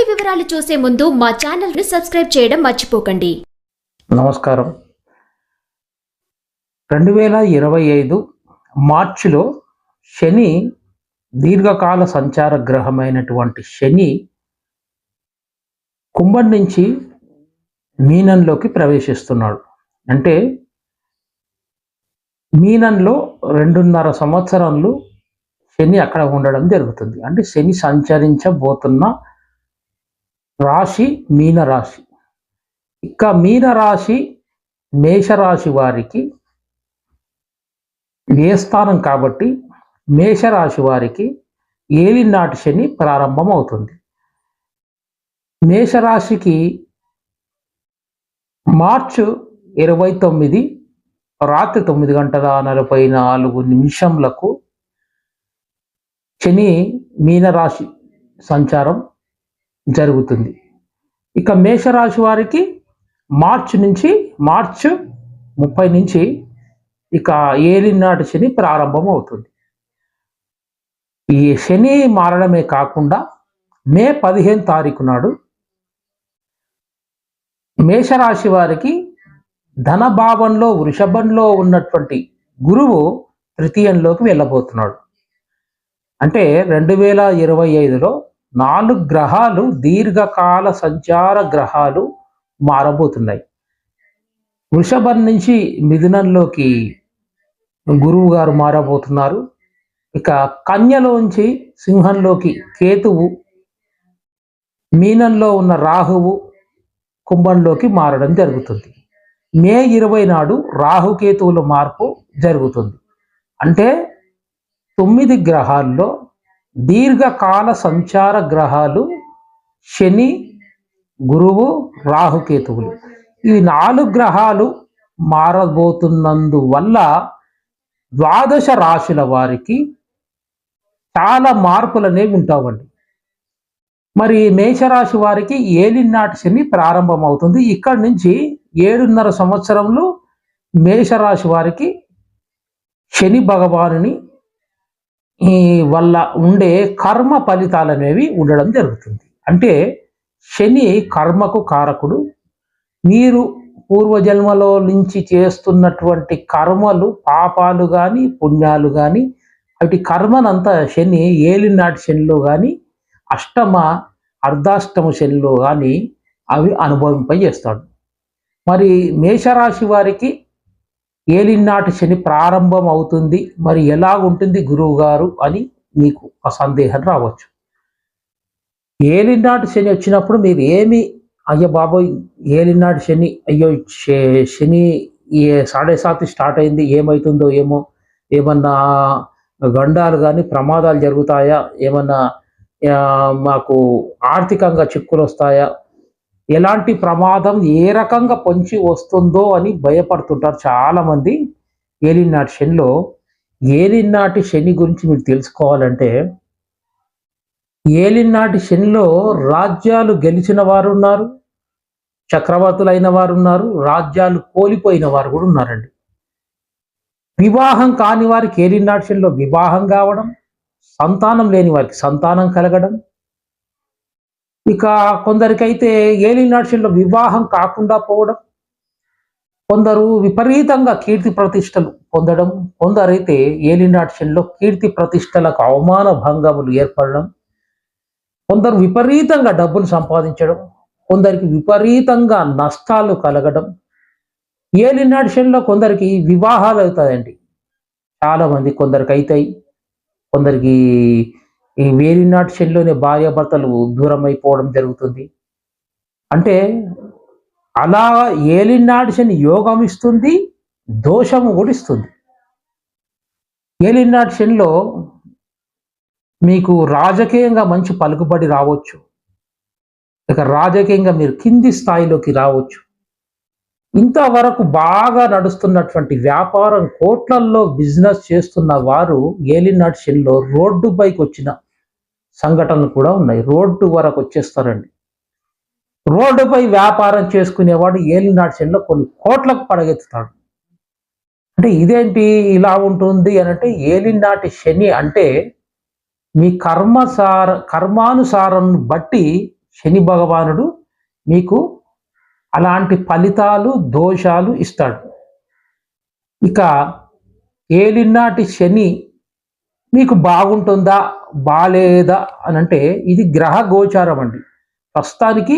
పూర్తి వివరాలు చూసే ముందు మా ఛానల్ని సబ్స్క్రైబ్ చేయడం మర్చిపోకండి. నమస్కారం. రెండు వేల ఇరవై ఐదు మార్చిలో శని దీర్ఘకాల సంచార గ్రహమైనటువంటి శని కుంభం నుంచి మీనంలోకి ప్రవేశిస్తున్నాడు. అంటే మీనంలో రెండున్నర సంవత్సరాలు శని అక్కడ ఉండడం జరుగుతుంది. అంటే శని సంచరించబోతున్న రాశి మీన రాశి ఇక మీనరాశి మేషరాశి వారికి వ్యయస్థానం కాబట్టి మేషరాశి వారికి ఏలినాటి శని ప్రారంభం అవుతుంది మేషరాశికి మార్చు ఇరవై తొమ్మిది రాత్రి తొమ్మిది గంటల నలభై నాలుగు నిమిషంలకు శని మీనరాశి సంచారం జరుగుతుంది. ఇక మేషరాశి వారికి మార్చి నుంచి మార్చ్ ముప్పై నుంచి ఇక ఏలినాటి శని ప్రారంభం అవుతుంది. ఈ శని మారడమే కాకుండా మే పదిహేను తారీఖు నాడు మేషరాశి వారికి ధనభావంలో వృషభంలో ఉన్నటువంటి గురువు తృతీయంలోకి వెళ్ళబోతున్నాడు. అంటే రెండు వేల ఇరవై ఐదులో నాలుగు గ్రహాలు దీర్ఘకాల సంచార గ్రహాలు మారబోతున్నాయి. వృషభం నుంచి మిథునంలోకి గురువు గారు మారబోతున్నారు. ఇక కన్యలోంచి సింహంలోకి కేతువు మీనంలో ఉన్న రాహువు కుంభంలోకి మారడం జరుగుతుంది. మే ఇరవై నాడు రాహుకేతువుల మార్పు జరుగుతుంది. అంటే తొమ్మిది గ్రహాల్లో దీర్ఘకాల సంచార గ్రహాలు శని గురువు రాహుకేతువులు. ఈ నాలుగు గ్రహాలు మారబోతున్నందువల్ల ద్వాదశ రాశుల వారికి చాలా మార్పులు అనేవి ఉంటావండి. మరి మేషరాశి వారికి ఏలినాటి శని ప్రారంభమవుతుంది. ఇక్కడి నుంచి ఏడున్నర సంవత్సరంలో మేషరాశి వారికి శని భగవానుని ఈ వల్ల ఉండే కర్మ ఫలితాలు అనేవి ఉండడం జరుగుతుంది. అంటే శని కర్మకు కారకుడు. మీరు పూర్వజన్మలో నుంచి చేస్తున్నటువంటి కర్మలు పాపాలు కానీ పుణ్యాలు కానీ అటు కర్మనంతా శని ఏలినాటి శనిలో కానీ అష్టమ అర్ధాష్టమ శనిలో కానీ అవి అనుభవింపజేస్తాడు. మరి మేషరాశి వారికి ఏలినాటి శని ప్రారంభం అవుతుంది మరి ఎలా ఉంటుంది గురువు గారు అని మీకు ఒక సందేహం రావచ్చు. ఏలినాటి శని వచ్చినప్పుడు మీరు ఏమి అయ్యో బాబోయ్ ఏలినాటి శని అయ్యో శని ఏ సాడే సాతి స్టార్ట్ అయింది ఏమవుతుందో ఏమో ఏమన్నా గండాలు కానీ ప్రమాదాలు జరుగుతాయా ఏమన్నా మాకు ఆర్థికంగా చిక్కులు వస్తాయా ఎలాంటి ప్రమాదం ఏ రకంగా పొంచి వస్తుందో అని భయపడుతుంటారు చాలామంది. ఏలినాటి శనిలో ఏలినాటి శని గురించి మీరు తెలుసుకోవాలంటే ఏలినాటి శనిలో రాజ్యాలు గెలిచిన వారు ఉన్నారు చక్రవర్తులైన వారు ఉన్నారు రాజ్యాలు కోల్పోయిన వారు కూడా ఉన్నారండి. వివాహం కాని వారికి ఏలినాటి శనిలో వివాహం కావడం సంతానం లేని వారికి సంతానం కలగడం ఇక కొందరికైతే ఏలినాటి వివాహం కాకుండా పోవడం కొందరు విపరీతంగా కీర్తి ప్రతిష్టలు పొందడం కొందరైతే ఏలినాటి శనిలో కీర్తి ప్రతిష్టలకు అవమాన భంగములు ఏర్పడడం కొందరు విపరీతంగా డబ్బులు సంపాదించడం కొందరికి విపరీతంగా నష్టాలు కలగడం. ఏలినాటి శనిలో కొందరికి వివాహాలు అవుతాయండి. చాలామంది కొందరికి అవుతాయి కొందరికి ఈ వేలినాటి శనిలోనే భార్యాభర్తలు దూరం అయిపోవడం జరుగుతుంది. అంటే అలా ఏలినాటి శని యోగం ఇస్తుంది దోషము కూడా ఇస్తుంది. ఏలినాటి శనిలో మీకు రాజకీయంగా మంచి పలుకుబడి రావచ్చు. ఇక రాజకీయంగా మీరు కింది స్థాయిలోకి రావచ్చు. ఇంతవరకు బాగా నడుస్తున్నటువంటి వ్యాపారం కోట్లల్లో బిజినెస్ చేస్తున్న వారు ఏలినాటి శనిలో రోడ్డు బైక్ వచ్చిన సంఘటనలు కూడా ఉన్నాయి. రోడ్డు వరకు వచ్చేస్తారండి. రోడ్డుపై వ్యాపారం చేసుకునేవాడు ఏలినాటి శనిలో కొన్ని కోట్లకు పడగెత్తుతాడు. అంటే ఇదేంటి ఇలా ఉంటుంది అని అంటే ఏలినాటి శని అంటే మీ కర్మసార కర్మానుసారం బట్టి శని భగవానుడు మీకు అలాంటి ఫలితాలు దోషాలు ఇస్తాడు. ఇక ఏలినాటి శని మీకు బాగుంటుందా బాలేదా అని అంటే ఇది గ్రహ గోచారం అండి. ప్రస్తుతానికి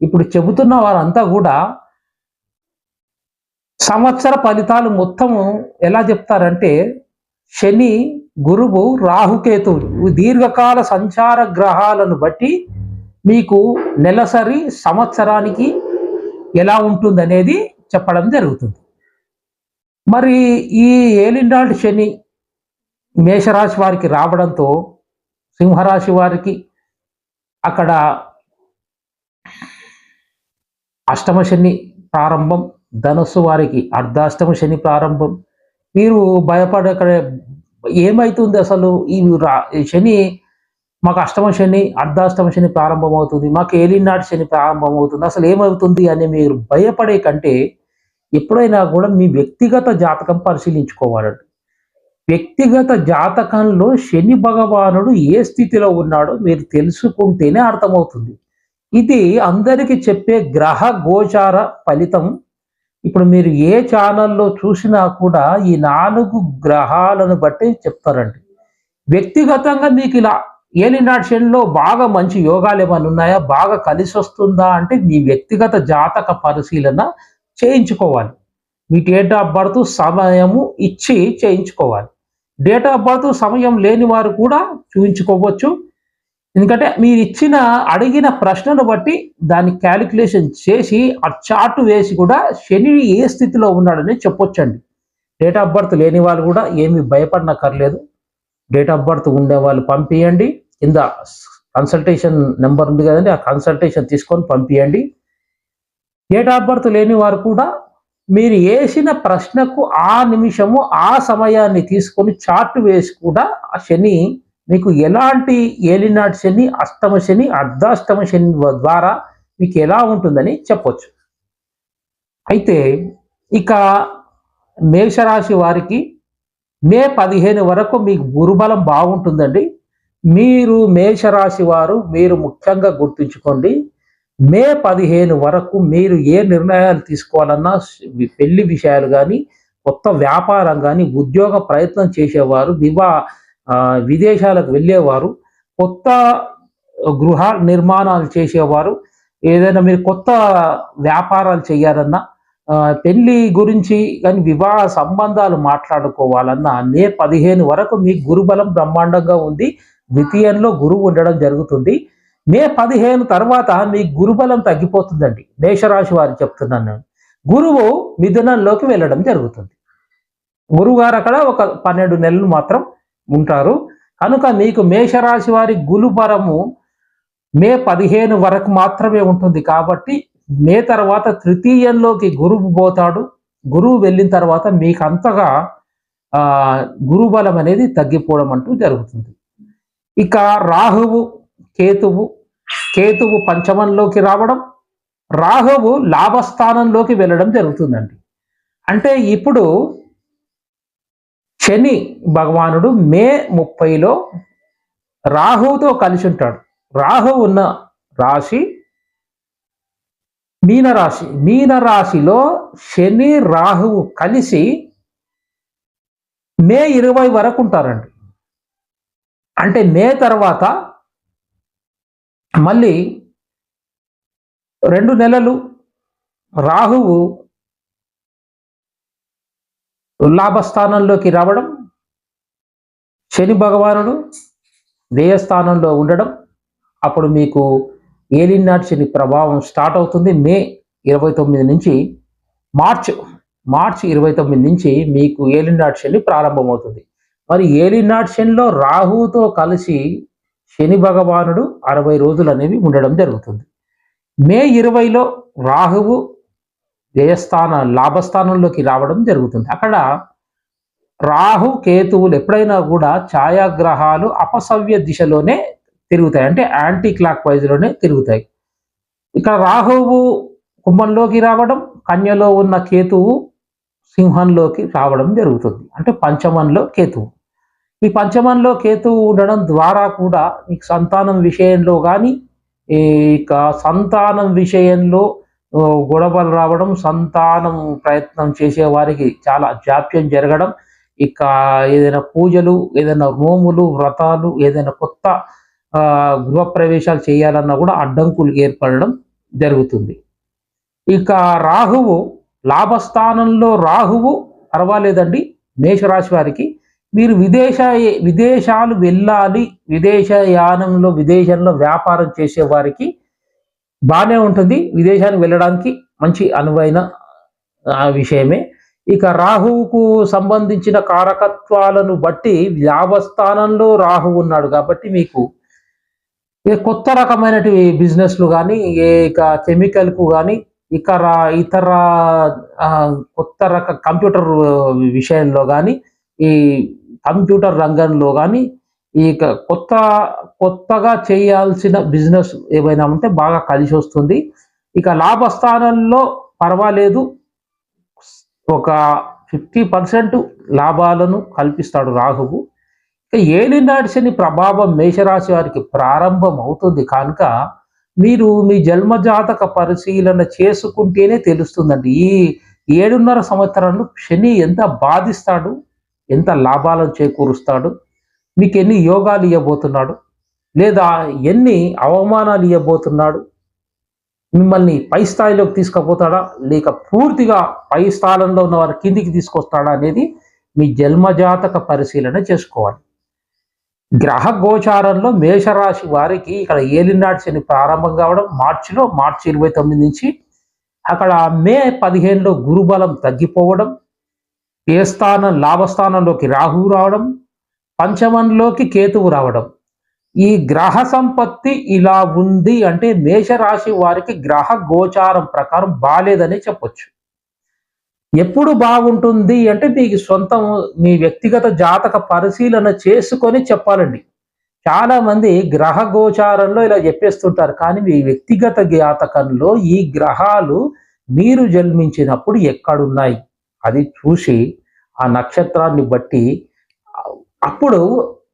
ఇప్పుడు చెబుతున్న వారంతా కూడా సంవత్సర ఫలితాలు మొత్తము ఎలా చెప్తారంటే శని గురువు రాహుకేతువులు. దీర్ఘకాల సంచార గ్రహాలను బట్టి మీకు నెలసరి సంవత్సరానికి ఎలా ఉంటుంది అనేది చెప్పడం జరుగుతుంది. మరి ఈ ఏలినాటి శని మేషరాశి వారికి రావడంతో సింహరాశి వారికి అక్కడ అష్టమ శని ప్రారంభం ధనస్సు వారికి అర్ధాష్టమ శని ప్రారంభం. మీరు భయపడక్కడ ఏమవుతుంది అసలు? ఈ రా- ఈ శని మాకు అష్టమ శని అర్ధాష్టమ శని ప్రారంభం అవుతుంది మాకు ఏలినాటి శని ప్రారంభం అవుతుంది అసలు ఏమవుతుంది అని మీరు భయపడే కంటే ఎప్పుడైనా కూడా మీ వ్యక్తిగత జాతకం పరిశీలించుకోవాలండి. వ్యక్తిగత జాతకంలో శని భగవానుడు ఏ స్థితిలో ఉన్నాడో మీరు తెలుసుకుంటేనే అర్థమవుతుంది. ఇది అందరికీ చెప్పే గ్రహ గోచార ఫలితం. ఇప్పుడు మీరు ఏ ఛానల్లో చూసినా కూడా ఈ నాలుగు గ్రహాలను బట్టి చెప్తారండి. వ్యక్తిగతంగా మీకు ఇలా ఏలినాటి శనిలో బాగా మంచి యోగాలు ఏమైనా ఉన్నాయా? బాగా కలిసి వస్తుందా అంటే మీ వ్యక్తిగత జాతక పరిశీలన చేయించుకోవాలి. మీ డేట్ ఆఫ్ బర్త్ సమయము ఇచ్చి చేయించుకోవాలి. డేట్ ఆఫ్ బర్త్ సమయం లేని వారు కూడా చూపించుకోవచ్చు ఎందుకంటే మీరు ఇచ్చిన అడిగిన ప్రశ్నను బట్టి దాన్ని క్యాలిక్యులేషన్ చేసి ఆ చార్ట్ వేసి కూడా శని ఏ స్థితిలో ఉన్నాడని చెప్పొచ్చండి. డేట్ ఆఫ్ బర్త్ లేని వాళ్ళు కూడా ఏమీ భయపడనక్కర్లేదు. డేట్ ఆఫ్ బర్త్ ఉండే వాళ్ళు పంపించండి కింద కన్సల్టేషన్ నెంబర్ ఉంది కదండి ఆ కన్సల్టేషన్ తీసుకొని పంపించండి డేట్ ఆఫ్ బర్త్ లేని వారు కూడా మీరు వేసిన ప్రశ్నకు ఆ నిమిషము ఆ సమయాన్ని తీసుకొని చార్ట్ వేసి కూడా ఆ శని మీకు ఎలాంటి ఏలినాటి శని అష్టమ శని అర్ధాష్టమ శని ద్వారా మీకు ఎలా ఉంటుందని చెప్పొచ్చు. అయితే ఇక మేషరాశి వారికి మే పదిహేను వరకు మీకు గురుబలం బాగుంటుందండి. మీరు మేషరాశి వారు మీరు ముఖ్యంగా గుర్తుంచుకోండి. మే పదిహేను వరకు మీరు ఏ నిర్ణయాలు తీసుకోవాలన్నా పెళ్ళి విషయాలు కానీ కొత్త వ్యాపారం కానీ ఉద్యోగ ప్రయత్నం చేసేవారు వివా విదేశాలకు వెళ్ళేవారు కొత్త గృహ నిర్మాణాలు చేసేవారు ఏదైనా మీరు కొత్త వ్యాపారాలు చేయాలన్నా పెళ్ళి పెళ్ళి గురించి కానీ వివాహ సంబంధాలు మాట్లాడుకోవాలన్నా మే పదిహేను వరకు మీ గురుబలం బ్రహ్మాండంగా ఉంది ద్వితీయంలో గురువు ఉండడం జరుగుతుంది. మే పదిహేను తర్వాత మీ గురుబలం తగ్గిపోతుందండి. మేషరాశి వారు చెప్తున్నాను నేను. గురువు మిథునంలోకి వెళ్ళడం జరుగుతుంది. గురువు గారు అక్కడ ఒక పన్నెండు నెలలు మాత్రం ఉంటారు. కనుక మీకు మేషరాశి వారి గురుబలము మే పదిహేను వరకు మాత్రమే ఉంటుంది కాబట్టి మే తర్వాత తృతీయంలోకి గురువు పోతాడు. గురువు వెళ్ళిన తర్వాత మీకు అంతగా గురుబలం అనేది తగ్గిపోవడం అంటూ జరుగుతుంది. ఇక రాహువు కేతువు కేతువు పంచమంలోకి రావడం రాహువు లాభస్థానంలోకి వెళ్ళడం జరుగుతుందండి. అంటే ఇప్పుడు శని భగవానుడు మే ముప్పైలో రాహువుతో కలిసి ఉంటాడు. రాహు ఉన్న రాశి మీనరాశి. మీనరాశిలో శని రాహువు కలిసి మే ఇరవై వరకు ఉంటారండి. అంటే మే తర్వాత మళ్ళీ రెండు నెలలు రాహువు లాభస్థానంలోకి రావడం శని భగవానుడు వ్యయస్థానంలో ఉండడం అప్పుడు మీకు ఏలినాటి శని ప్రభావం స్టార్ట్ అవుతుంది. మే ఇరవై తొమ్మిది నుంచి మార్చ్ మార్చ్ ఇరవై తొమ్మిది నుంచి మీకు ఏలినాటి శని ప్రారంభమవుతుంది. మరి ఏలినాటి శనిలో రాహువుతో కలిసి శని భగవానుడు అరవై రోజులు అనేవి ఉండడం జరుగుతుంది. మే ఇరవైలో రాహువు వ్యయస్థాన లాభస్థానంలోకి రావడం జరుగుతుంది. అక్కడ రాహు కేతువులు ఎప్పుడైనా కూడా ఛాయాగ్రహాలు అపసవ్య దిశలోనే తిరుగుతాయి. అంటే యాంటీ క్లాక్ వైజ్లోనే తిరుగుతాయి. ఇక్కడ రాహువు కుంభంలోకి రావడం కన్యలో ఉన్న కేతువు సింహంలోకి రావడం జరుగుతుంది. అంటే పంచమంలో కేతువు. ఈ పంచమంలో కేతువు ఉండడం ద్వారా కూడా మీకు సంతానం విషయంలో కానీ ఈ ఇక సంతానం విషయంలో గొడవలు రావడం సంతానం ప్రయత్నం చేసే వారికి చాలా జాప్యం జరగడం ఇక ఏదైనా పూజలు ఏదైనా నోములు వ్రతాలు ఏదైనా కొత్త గృహప్రవేశాలు చేయాలన్నా కూడా అడ్డంకులు ఏర్పడడం జరుగుతుంది. ఇక రాహువు లాభస్థానంలో రాహువు పర్వాలేదండి మేషరాశి వారికి మీరు విదేశ విదేశాలు వెళ్ళాలి విదేశయానంలో విదేశంలో వ్యాపారం చేసే వారికి బాగానే ఉంటుంది. విదేశానికి వెళ్ళడానికి మంచి అనువైన విషయమే. ఇక రాహువుకు సంబంధించిన కారకత్వాలను బట్టి లాభస్థానంలో రాహు ఉన్నాడు కాబట్టి మీకు ఏ కొత్త రకమైనటువంటి బిజినెస్లు కానీ ఏ ఇక కెమికల్కు కానీ ఇక రా- ఇతర కొత్త రక కంప్యూటర్ విషయంలో కానీ ఈ కంప్యూటర్ రంగంలో కానీ ఇక కొత్త కొత్తగా చేయాల్సిన బిజినెస్ ఏమైనా ఉంటే బాగా కలిసి వస్తుంది. ఇక లాభస్థానంలో పర్వాలేదు. ఒక ఫిఫ్టీ పర్సెంట్ లాభాలను కల్పిస్తాడు రాహువు. ఇక ఏలినాటి శని ప్రభావం మేషరాశి వారికి ప్రారంభం అవుతుంది కనుక మీరు మీ జన్మజాతక పరిశీలన చేసుకుంటేనే తెలుస్తుందండి. ఈ ఏడున్నర సంవత్సరాలు శని ఎంత బాధిస్తాడు? ఎంత లాభాలను చేకూరుస్తాడు? మీకు ఎన్ని యోగాలు ఇవ్వబోతున్నాడు లేదా ఎన్ని అవమానాలు ఇవ్వబోతున్నాడు మిమ్మల్ని పై స్థాయిలోకి తీసుకుపోతాడా? లేక పూర్తిగా పై స్థానంలో ఉన్న వారి కిందికి తీసుకొస్తాడా అనేది మీ జన్మజాతక పరిశీలన చేసుకోవాలి. గ్రహ గోచారంలో మేషరాశి వారికి ఇక్కడ ఏలినాటి శని ప్రారంభం కావడం మార్చిలో మార్చి ఇరవై తొమ్మిది నుంచి అక్కడ మే పదిహేనులో గురుబలం తగ్గిపోవడం ఏ స్థానం లాభస్థానంలోకి రాహువు రావడం పంచమంలోకి కేతువు రావడం. ఈ గ్రహ సంపత్తి ఇలా ఉంది అంటే మేషరాశి వారికి గ్రహ గోచారం ప్రకారం బాలేదని చెప్పొచ్చు. ఎప్పుడు బాగుంటుంది అంటే మీకు సొంతం మీ వ్యక్తిగత జాతక పరిశీలన చేసుకొని చెప్పాలండి. చాలా మంది గ్రహ గోచారంలో ఇలా చెప్పేస్తుంటారు కానీ మీ వ్యక్తిగత జాతకంలో ఈ గ్రహాలు మీరు జన్మించినప్పుడు ఎక్కడున్నాయి? అది చూసి ఆ నక్షత్రాన్ని బట్టి అప్పుడు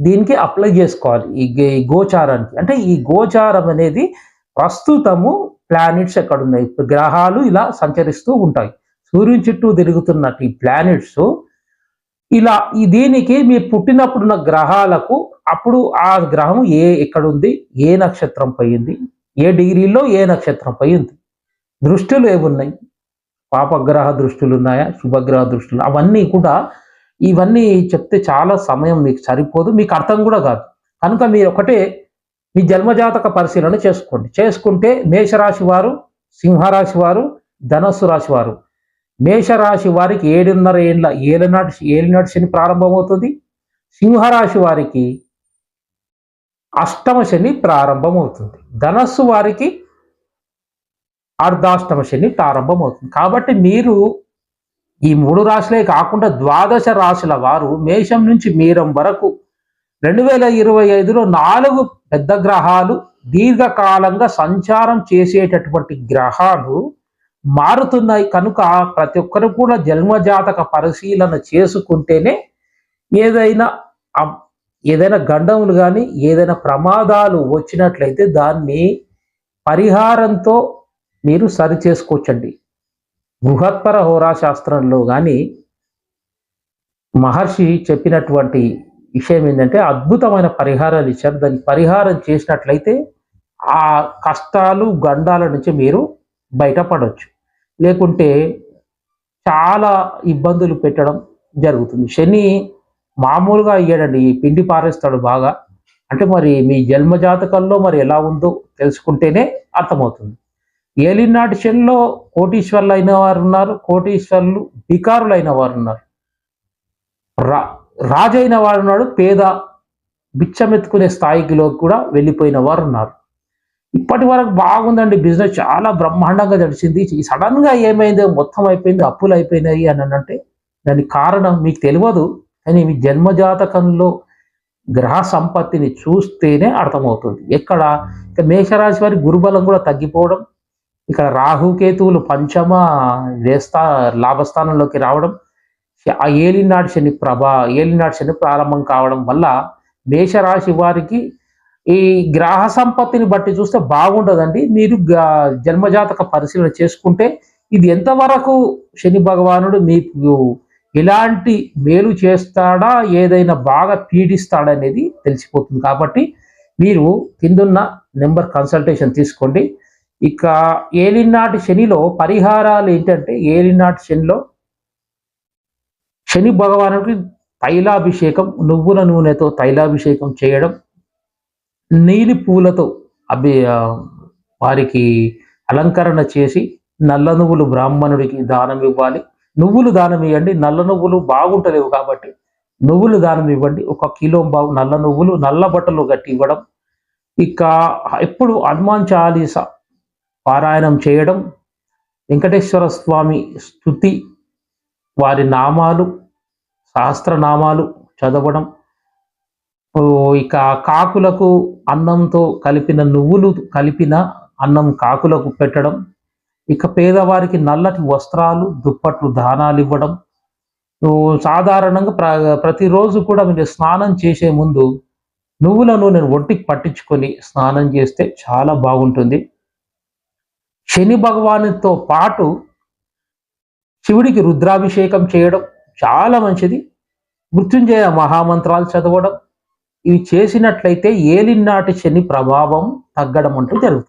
దీనికి అప్లై చేసుకోవాలి. ఈ గే- గోచారానికి. అంటే ఈ గోచారం అనేది ప్రస్తుతము ప్లానెట్స్ ఎక్కడున్నాయి ఉన్నాయి? గ్రహాలు ఇలా సంచరిస్తూ ఉంటాయి. సూర్యుని చుట్టూ తిరుగుతున్నట్టు ఈ ప్లానెట్స్ ఇలా ఈ దీనికి మీరు పుట్టినప్పుడున్న గ్రహాలకు అప్పుడు ఆ గ్రహం ఏ ఎక్కడుంది ఏ నక్షత్రం పోయింది ఏ డిగ్రీలో ఏ నక్షత్రం పోయింది దృష్టిలో ఏమున్నాయి? పాపగ్రహ దృష్టిలు ఉన్నాయా శుభగ్రహ దృష్టిలు. అవన్నీ కూడా ఇవన్నీ చెప్తే చాలా సమయం మీకు సరిపోదు. మీకు అర్థం కూడా కాదు. కనుక మీరు ఒకటే మీ జన్మజాతక పరిశీలన చేసుకోండి. చేసుకుంటే మేషరాశి వారు సింహరాశి వారు ధనస్సు రాశి వారు. మేషరాశి వారికి ఏడున్నర ఏళ్ళ ఏలనాటి ఏలినాటి శని ప్రారంభమవుతుంది. సింహరాశి వారికి అష్టమ శని ప్రారంభమవుతుంది. ధనస్సు వారికి అర్ధాష్టమ శని ప్రారంభమవుతుంది. కాబట్టి మీరు ఈ మూడు రాశులే కాకుండా ద్వాదశ రాశుల వారు మేషం నుంచి మీరం వరకు రెండు వేల ఇరవై ఐదులో నాలుగు పెద్ద గ్రహాలు దీర్ఘకాలంగా సంచారం చేసేటటువంటి గ్రహాలు మారుతున్నాయి. కనుక ప్రతి ఒక్కరు కూడా జన్మజాతక పరిశీలన చేసుకుంటేనే ఏదైనా ఏదైనా గండములు కానీ ఏదైనా ప్రమాదాలు వచ్చినట్లయితే దాన్ని పరిహారంతో మీరు సరి చేసుకోవచ్చండి. బృహత్పర హోరాశాస్త్రంలో కానీ మహర్షి చెప్పినటువంటి విషయం ఏంటంటే అద్భుతమైన పరిహారాలు ఇచ్చారు. దాన్ని పరిహారం చేసినట్లయితే ఆ కష్టాలు గండాల నుంచి మీరు బయటపడవచ్చు లేకుంటే చాలా ఇబ్బందులు పెట్టడం జరుగుతుంది. శని మామూలుగా అయ్యాడండి పిండి పారేస్తాడు బాగా. అంటే మరి మీ జన్మ జాతకంలో మరి ఎలా ఉందో తెలుసుకుంటేనే అర్థమవుతుంది. ఏలినాటి శనిలో కోటీశ్వర్లు అయిన వారు ఉన్నారు కోటీశ్వర్లు బికారులు అయిన వారు ఉన్నారు. రా రాజైన వాడు ఉన్నాడు పేద బిచ్చమెత్తుకునే స్థాయికిలో కూడా వెళ్ళిపోయిన వారు ఉన్నారు. ఇప్పటి వరకు బాగుందండి బిజినెస్ చాలా బ్రహ్మాండంగా నడిచింది. ఈ ఏమైంది మొత్తం అయిపోయింది అప్పులు అయిపోయినాయి అని అంటే దానికి కారణం మీకు తెలియదు కానీ మీ జన్మజాతకంలో గ్రహ సంపత్తిని చూస్తేనే అర్థమవుతుంది. ఎక్కడ? ఇక మేషరాశి వారి గురుబలం కూడా తగ్గిపోవడం ఇక్కడ రాహుకేతువులు పంచమ వేస్తా లాభస్థానంలోకి రావడం ఆ ఏలినాటి శని ప్రభ ఏలినాటి శని ప్రారంభం కావడం వల్ల మేషరాశి వారికి ఈ గ్రహ సంపత్తిని బట్టి చూస్తే బాగుండదండి. మీరు జన్మజాతక పరిశీలన చేసుకుంటే ఇది ఎంతవరకు శని భగవానుడు మీకు ఎలాంటి మేలు చేస్తాడా ఏదైనా బాగా పీడిస్తాడనేది తెలిసిపోతుంది. కాబట్టి మీరు కిందున్న నెంబర్ కన్సల్టేషన్ తీసుకోండి. ఇక ఏలినాటి శనిలో పరిహారాలు ఏంటంటే ఏలినాటి శనిలో శని భగవానుడికి తైలాభిషేకం నువ్వుల నూనెతో తైలాభిషేకం చేయడం నీలి పూలతో అభి వారికి అలంకరణ చేసి నల్ల నువ్వులు బ్రాహ్మణుడికి దానం ఇవ్వాలి. నువ్వులు దానం ఇవ్వండి నల్ల నువ్వులు బాగుంటలేవు కాబట్టి నువ్వులు దానం ఇవ్వండి. ఒక కిలో బాగు నల్ల నువ్వులు నల్ల బట్టలు గట్టి ఇవ్వడం. ఇక ఎప్పుడు హనుమాన్ చాలీసా పారాయణం చేయడం వెంకటేశ్వర స్వామి స్థుతి వారి నామాలు సహస్రనామాలు చదవడం ఇక కాకులకు అన్నంతో కలిపిన నువ్వులు కలిపిన అన్నం కాకులకు పెట్టడం ఇక పేదవారికి నల్లటి వస్త్రాలు దుప్పట్లు దానాలు ఇవ్వడం. సాధారణంగా ప్ర ప్రతిరోజు కూడా మీరు స్నానం చేసే ముందు నువ్వుల నూనెను ఒంటికి పట్టించుకొని స్నానం చేస్తే చాలా బాగుంటుంది. శని భగవానుతో పాటు శివుడికి రుద్రాభిషేకం చేయడం చాలా మంచిది. మృత్యుంజయ మహామంత్రాలు చదవడం. ఇవి చేసినట్లయితే ఏలినాటి శని ప్రభావం తగ్గడం అంటూ జరుగుతుంది.